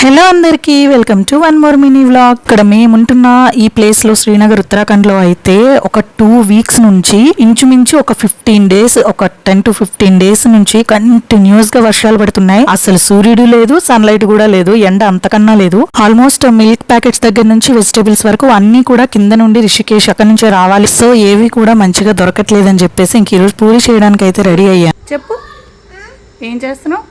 Hello అందరికీ welcome to one more mini vlog. ఇక్కడ మేముంటున్న ఈ ప్లేస్లో శ్రీనగర్ ఉత్తరాఖండ్లో అయితే ఒక టూ వీక్స్ నుంచి ఇంచుమించు ఒక ఫిఫ్టీన్ డేస్ ఒక టెన్ టు ఫిఫ్టీన్ డేస్ నుంచి కంటిన్యూస్గా వర్షాలు పడుతున్నాయి. అసలు సూర్యుడు లేదు సన్లైట్ కూడా లేదు ఎండ అంతకన్నా లేదు. ఆల్మోస్ట్ మిల్క్ ప్యాకెట్స్ దగ్గర నుంచి వెజిటేబుల్స్ వరకు అన్నీ కూడా కింద నుండి రిషికేష్ అక్కడి నుంచి రావాలి. సో ఏవి కూడా మంచిగా దొరకట్లేదని చెప్పేసి ఇంక ఈరోజు పూరి చేయడానికి అయితే రెడీ అయ్యాను చెప్పు. ఏం చేస్తున్నావు?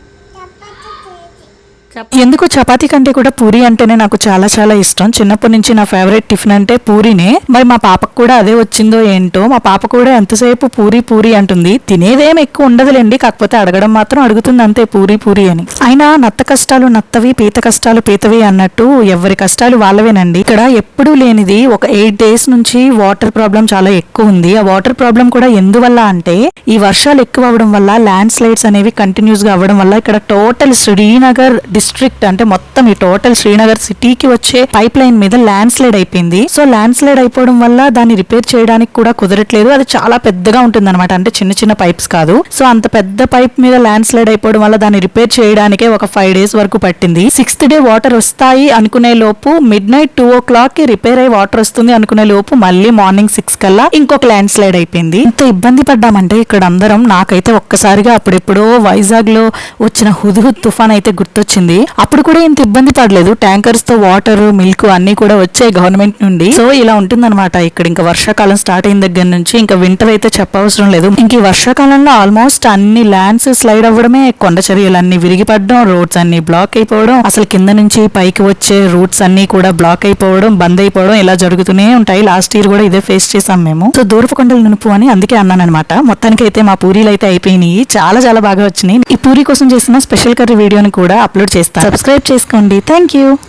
ఎందుకు చపాతీ కంటే కూడా పూరి అంటేనే నాకు చాలా చాలా ఇష్టం. చిన్నప్పటి నుంచి నా ఫేవరెట్ టిఫిన్ అంటే పూరినే. మరి మా పాపకు కూడా అదే వచ్చిందో ఏంటో మా పాప కూడా ఎంతసేపు పూరి పూరి అంటుంది. తినేదేం ఎక్కువ ఉండదులేండి కాకపోతే అడగడం మాత్రం అడుగుతుంది అంతే పూరి పూరి అని. అయినా నత్త కష్టాలు నత్తవి పీత కష్టాలు పీతవి అన్నట్టు ఎవరి కష్టాలు వాళ్ళవేనండి. ఇక్కడ ఎప్పుడూ లేనిది ఒక ఎయిట్ డేస్ నుంచి వాటర్ ప్రాబ్లం చాలా ఎక్కువ ఉంది. ఆ వాటర్ ప్రాబ్లం కూడా ఎందువల్ల అంటే ఈ వర్షాలు ఎక్కువ అవడం వల్ల ల్యాండ్ స్లైడ్స్ అనేవి కంటిన్యూస్గా అవ్వడం వల్ల ఇక్కడ టోటల్ శ్రీనగర్ డిస్ట్రిక్ట్ అంటే మొత్తం ఈ టోటల్ శ్రీనగర్ సిటీకి వచ్చే పైప్ లైన్ మీద ల్యాండ్ స్లైడ్ అయిపోయింది. సో ల్యాండ్ స్లైడ్ అయిపోవడం వల్ల దాన్ని రిపేర్ చేయడానికి కూడా కుదరట్లేదు. అది చాలా పెద్దగా ఉంటుంది అనమాట అంటే చిన్న చిన్న పైప్స్ కాదు. సో అంత పెద్ద పైప్ మీద ల్యాండ్ స్లైడ్ అయిపోవడం వల్ల దాన్ని రిపేర్ చేయడానికే ఒక ఫైవ్ డేస్ వరకు పట్టింది. సిక్స్త్ డే వాటర్ వస్తాయి అనుకునే లోపు మిడ్ నైట్ టూ ఓ క్లాక్కి రిపేర్ అయ్యి వాటర్ వస్తుంది అనుకునే లోపు మళ్ళీ మార్నింగ్ సిక్స్ కల్లా ఇంకొక ల్యాండ్ స్లైడ్ అయిపోయింది. ఇంత ఇబ్బంది పడ్డామంటే ఇక్కడ అందరం నాకైతే ఒక్కసారిగా అప్పుడెప్పుడో వైజాగ్లో వచ్చిన హుదుహుద్ తుఫాన్ అయితే గుర్తొచ్చింది. అప్పుడు కూడా ఇంత ఇబ్బంది పడలేదు. ట్యాంకర్స్తో వాటర్ మిల్క్ అన్ని కూడా వచ్చాయి గవర్నమెంట్ నుండి. సో ఇలా ఉంటుందన్నమాట ఇక్కడ. ఇంకా వర్షాకాలం స్టార్ట్ అయిన దగ్గర నుంచి ఇంకా వింటర్ అయితే చెప్పవసరం లేదు. ఇంక ఈ వర్షాకాలంలో ఆల్మోస్ట్ అన్ని ల్యాండ్స్ స్లైడ్ అవ్వడమే. కొండ చర్యలు అన్ని విరిగిపడడం రోడ్స్ అన్ని బ్లాక్ అయిపోవడం అసలు కింద నుంచి పైకి వచ్చే రూట్స్ అన్ని కూడా బ్లాక్ అయిపోవడం బంద్ అయిపోవడం ఇలా జరుగుతూనే ఉంటాయి. లాస్ట్ ఇయర్ కూడా ఇదే ఫేస్ చేసాం మేము. సో దూరపు కొండలు నునుపు అని అందుకే అన్నాను అనమాట మొత్తానికి అయితే మా పూరీలు అయితే అయిపోయినాయి. చాలా చాలా బాగా వచ్చినాయి. ఈ పూరి కోసం చేసిన స్పెషల్ కర్రీ వీడియోని కూడా అప్లోడ్ చేస్తాను సబ్స్క్రైబ్ చేసుకోండి. Thank you